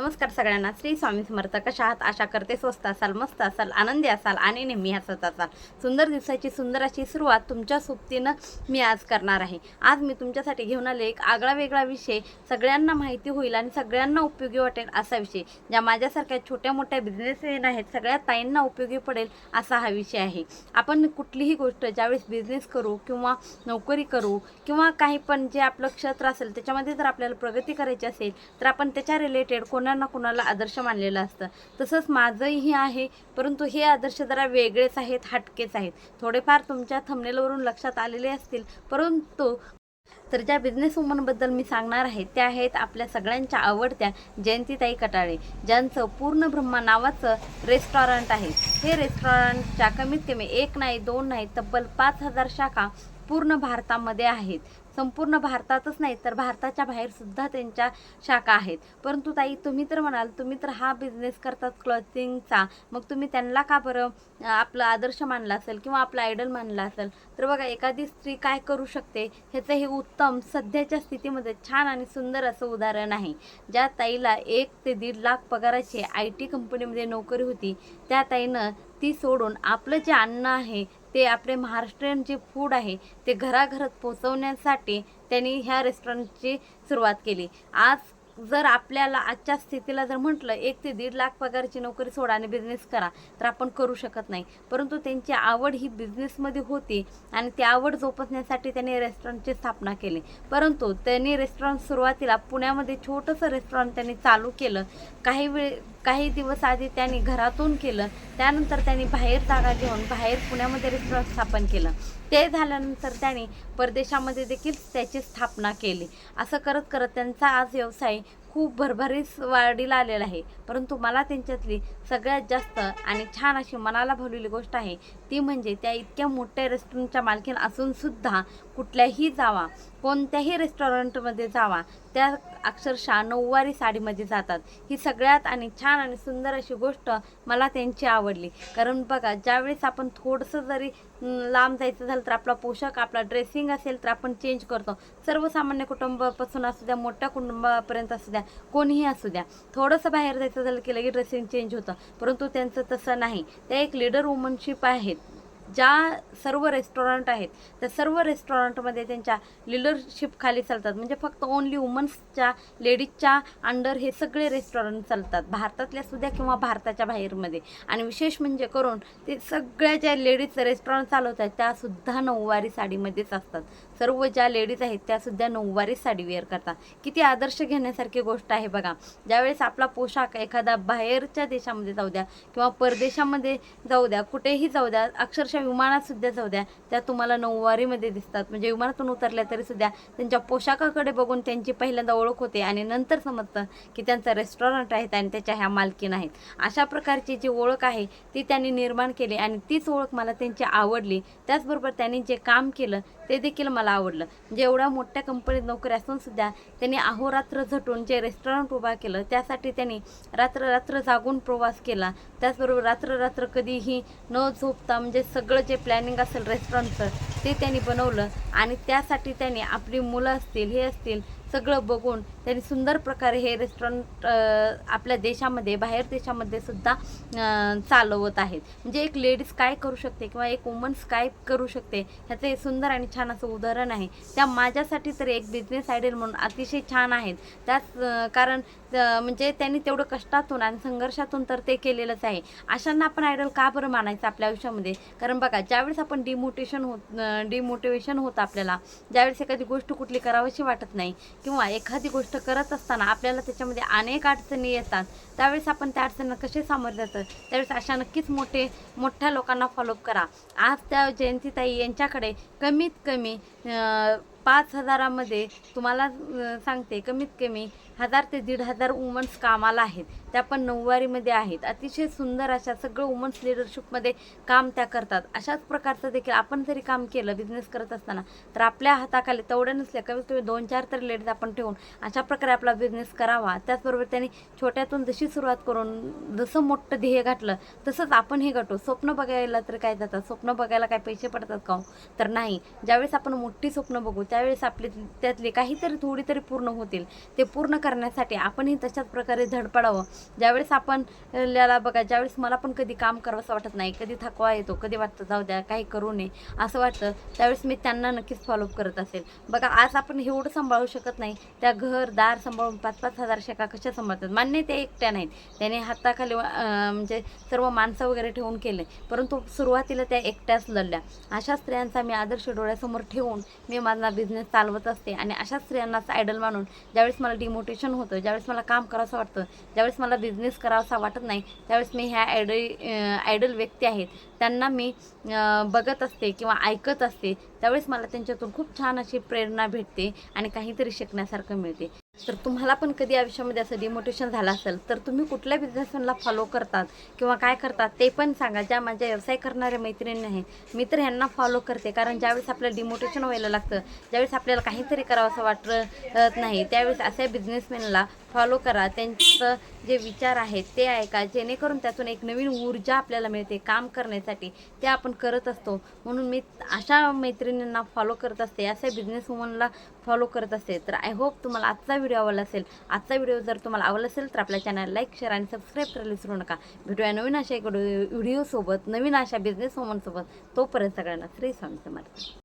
नमस्कार सगळ्यांना. श्री स्वामी समर्थ कशा आहात? आशा करते स्वस्त असाल मस्त असाल आनंदी असाल आणि नेहमी हसत असाल. सुंदर दिवसाची सुंदर अशी सुरुवात तुमच्या सोबतीनं मी आज करणार आहे. आज मी तुमच्यासाठी घेऊन आले एक आगळा वेगळा विषय. सगळ्यांना माहिती होईल आणि सगळ्यांना उपयोगी वाटेल असा विषय. ज्या माझ्यासारख्या छोट्या मोठ्या बिझनेसमॅन आहेत सगळ्या ताईंना उपयोगी पडेल असा हा विषय आहे. आपण कुठलीही गोष्ट ज्यावेळेस बिझनेस करू किंवा नोकरी करू किंवा काही पण जे आपलं क्षेत्र असेल त्याच्यामध्ये जर आपल्याला प्रगती करायची असेल तर आपण त्याच्या रिलेटेड कोणा ना कुणाला आदर्श मानलेलं असतं. तसंच माझंही आहे परंतु हे आदर्श जरा वेगळेच आहेत हटकेच आहेत. थोडेफार तुमच्या थंबनेलवरून लक्षात आलेले असतील परंतु तर ज्या बिझनेस वुमनबद्दल मी सांगणार आहे त्या आहेत आपल्या सगळ्यांच्या आवडत्या जयंतीताई कटाळे ज्यांचं पूर्ण ब्रह्मा नावाचं रेस्टॉरंट आहे. हे रेस्टॉरंटच्या कमीत कमी एक नाही दोन नाही तब्बल पाच हजार शाखा पूर्ण भारतामध्ये आहेत. संपूर्ण भारतातच नाही तर भारताच्या बाहेर सुद्धा त्यांच्या शाखा आहेत. परंतु ताई तुम्ही तर म्हणाल तुम्ही तर हा बिझनेस करतात क्लॉथिंगचा मग तुम्ही त्यांना का बरं आपला आदर्श मानला असेल किंवा आपला आयडल मानला असेल? तर बघा एखादी स्त्री काय करू शकते? ह्याचं हे उत्तम सध्याच्या स्थितीमध्ये छान आणि सुंदर असं उदाहरण आहे. ज्या ताईला एक ते दीड लाख पगाराची आय टी कंपनीमध्ये नोकरी होती त्या ताईनं ती सोडून आपलं जे अन्न आहे ते आपले महाराष्ट्रीयन जे फूड आहे ते घराघरात पोचवण्यासाठी त्यांनी ह्या रेस्टॉरंटची सुरुवात केली. आज जर आपल्याला आजच्या स्थितीला जर म्हटलं एक ते दीड लाख पगारची नोकरी सोडा आणि बिझनेस करा तर आपण करू शकत नाही. परंतु त्यांची आवड ही बिझनेसमध्ये होती आणि ती आवड जोपासण्यासाठी त्यांनी रेस्टॉरंटची स्थापना केली. परंतु त्यांनी रेस्टॉरंट सुरुवातीला पुण्यामध्ये छोटंसं रेस्टॉरंट त्यांनी चालू केलं. काही वेळ काही दिवस आधी त्यांनी घरातून केलं त्यानंतर त्यांनी बाहेर जागा घेऊन बाहेर पुण्यामध्ये रेस्टॉरंट स्थापन केलं. ते झाल्यानंतर त्यांनी परदेशामध्ये देखील त्याची स्थापना केली. असं करत करत त्यांचा आज व्यवसाय खूप भरभरीस वाढीला आलेला आहे. परंतु मला त्यांच्यातली सगळ्यात जास्त आणि छान अशी मनाला भावलेली गोष्ट आहे ती म्हणजे त्या इतक्या मोठ्या रेस्टॉरंटच्या मालकीन असूनसुद्धा कुठल्याही जावा कोणत्याही रेस्टॉरंटमध्ये जावा त्या अक्षरशः नऊवारी साडीमध्ये जातात. ही सगळ्यात आणि छान आणि सुंदर अशी गोष्ट मला त्यांची आवडली. कारण बघा ज्यावेळेस आपण थोडंसं जरी लांब जायचं झालं तर आपला पोशाख आपला ड्रेसिंग असेल तर आपण चेंज करतो. सर्वसामान्य कुटुंबापासून असू द्या मोठ्या कुटुंबापर्यंत असू द्या कोणीही असू द्या. थोडंसं बाहेर जायचं झालं की लगेच ड्रेसिंग चेंज होतं. परंतु त्यांचं तसं नाही. त्या एक लिडर वुमनशिप आहेत. ज्या सर्व रेस्टॉरंट आहेत त्या सर्व रेस्टॉरंटमध्ये त्यांच्या लिडरशिप खाली चालतात. म्हणजे फक्त ओन्ली वुमन्सच्या लेडीजच्या अंडर हे सगळे रेस्टॉरंट चालतात. भारतातल्या सुद्धा किंवा भारताच्या बाहेरमध्ये. आणि विशेष म्हणजे करून ते सगळ्या ज्या लेडीज रेस्टॉरंट चालवतात त्यासुद्धा नऊवारी साडीमध्येच असतात. सर्व ज्या लेडीज आहेत त्यासुद्धा नऊवारी साडी वेअर करतात. किती आदर्श घेण्यासारखी गोष्ट आहे बघा. ज्यावेळेस आपला पोशाख एखादा बाहेरच्या देशामध्ये जाऊ द्या किंवा परदेशामध्ये जाऊ द्या कुठेही जाऊ द्या अक्षरशः विमानात सुद्धा जाऊ द्या. त्या तुम्हाला नऊवारीमध्ये दिसतात. म्हणजे विमानातून उतरल्या तरी सुद्धा त्यांच्या पोशाखाकडे बघून त्यांची पहिल्यांदा ओळख होते आणि नंतर समजतं की त्यांचं रेस्टॉरंट आहेत आणि त्याच्या ह्या मालकीन आहेत. अशा प्रकारची जी ओळख आहे ती त्यांनी निर्माण केली आणि तीच ओळख मला त्यांची आवडली. त्याचबरोबर त्यांनी जे काम केलं ते देखील मला आवडलं. म्हणजे एवढ्या मोठ्या कंपनीत नोकरी असून सुद्धा त्यांनी अहोरात्र झटून जे रेस्टॉरंट उभा केलं त्यासाठी त्यांनी रात्र रात्र जागून प्रवास केला. त्याचबरोबर रात्र रात्र कधीही न झोपता म्हणजे सगळं सगळं जे प्लॅनिंग असेल रेस्टॉरंटचं ते त्यांनी बनवलं आणि त्यासाठी त्यांनी आपली मुलं असतील हे असतील सगळं बघून त्यांनी सुंदर प्रकारे हे रेस्टॉरंट आपल्या देशामध्ये बाहेर देशामध्ये सुद्धा चालवत आहेत. म्हणजे एक लेडीज काय करू शकते किंवा एक वुमन्स काय करू शकते ह्याचं हे सुंदर आणि छान असं उदाहरण आहे. त्या माझ्यासाठी तर एक बिझनेस आयडियल म्हणून अतिशय छान आहेत. त्याच कारण म्हणजे त्यांनी तेवढं कष्टातून आणि संघर्षातून तर ते केलेलंच आहे. अशांना आपण आयडल का बरं मानायचं आपल्या आयुष्यामध्ये? कारण बघा ज्यावेळेस आपण डिमोटिवेशन होत डिमोटिवेशन होतं आपल्याला. ज्यावेळेस एखादी गोष्ट कुठली करावीशी वाटत नाही किंवा एखादी गोष्ट करत असताना आपल्याला त्याच्यामध्ये अनेक अडचणी येतात त्यावेळेस आपण त्या अडचणींना कसे सामोरे जातं? त्यावेळेस अशा नक्कीच मोठे मोठ्या लोकांना फॉलोअप करा. आज त्या जयंतीताई यांच्याकडे कमीत कमी पाच हजारामध्ये तुम्हाला सांगते कमीत कमी हजार ते दीड हजार वुमन्स कामाला आहेत. त्या पण नऊवारीमध्ये आहेत. अतिशय सुंदर अशा सगळं वुमन्स लिडरशिपमध्ये काम त्या करतात. अशाच प्रकारचं देखील आपण जरी काम केलं बिझनेस करत असताना तर आपल्या हाताखाली तेवढं नसल्या कमीत कमी दोन चार तरी लेडीज आपण ठेवून अशा प्रकारे आपला बिझनेस करावा. त्याचबरोबर त्यांनी छोट्यातून जशी सुरुवात करून जसं मोठं ध्येय गाठलं तसंच आपण हे गाठू स्वप्न बघायला तर काय जातात? स्वप्न बघायला काय पैसे पडतात का हो? तर नाही. ज्यावेळेस आपण मोठी स्वप्न बघू त्यावेळेस आपले त्यातले काहीतरी थोडी तरी पूर्ण होतील. ते पूर्ण करण्यासाठी आपणही तशाच प्रकारे धडपडावं. ज्यावेळेस आपण ल्याला बघा ज्यावेळेस मला पण कधी काम करावंसं वाटत नाही कधी थकवा येतो कधी वाटतं जाऊ द्या काही करू नये असं वाटतं त्यावेळेस मी त्यांना नक्कीच फॉलोअप करत असेल. बघा आज आपण एवढं सांभाळू शकत नाही. त्या घर दार सांभाळून पाच पाच हजार शेका कशा सांभाळतात? मान्य ते एकट्या नाहीत. त्याने हाताखाली म्हणजे सर्व माणसं वगैरे ठेवून केले. परंतु सुरुवातीला त्या एकट्याच लढल्या. अशा स्त्रियांचा मी आदर्श डोळ्यासमोर ठेवून मी माझा बिझनेस चालवत असते आणि अशा स्त्रियांनाच आयडल मानून ज्यावेळेस मला डिमोटिवेशन होतं ज्यावेळेस मला काम करावंसं वाटतं ज्यावेळेस मला बिझनेस करावासा वाटत नाही त्यावेळेस मी ह्या आयडल आयडल व्यक्ती आहेत. त्यांना मी बघत असते किंवा ऐकत असते. त्यावेळेस मला त्यांच्यातून खूप छान अशी प्रेरणा भेटते आणि काहीतरी शिकण्यासारखं मिळते. तर तुम्हाला पण कधी आयुष्यामध्ये असं डिमोटिवेशन झालं असेल तर तुम्ही कुठल्या बिझनेसमॅनला फॉलो करतात किंवा काय करतात ते पण सांगा. ज्या माझ्या व्यवसाय करणाऱ्या मैत्रिणी आहेत मी तर ह्यांना फॉलो करते. कारण ज्यावेळेस आपल्याला डिमोटिवेशन व्हायला लागतं ज्यावेळेस आपल्याला काहीतरी करावं असं वाटत नाही त्यावेळेस अशा बिझनेसमॅनला फॉलो करा. त्यांचं जे विचार आहेत ते ऐका. जेणेकरून त्यातून एक नवीन ऊर्जा आपल्याला मिळते काम करण्यासाठी. ते आपण करत असतो. म्हणून मी अशा मैत्रिणींना फॉलो करत असते. अशा बिझनेस वुमनला फॉलो करत असते. तर आय होप तुम्हाला आजचा व्हिडिओ आवडला असेल. आजचा व्हिडिओ जर तुम्हाला आवडला असेल तर आपल्या चॅनल लाईक शेअर आणि सबस्क्राईब करायला विसरू नका. भेटूया नवीन अशा एक व्हिडिओसोबत नवीन अशा बिझनेस वुमनसोबत तोपर्यंत सगळ्यांना श्री स्वामी समर्थ.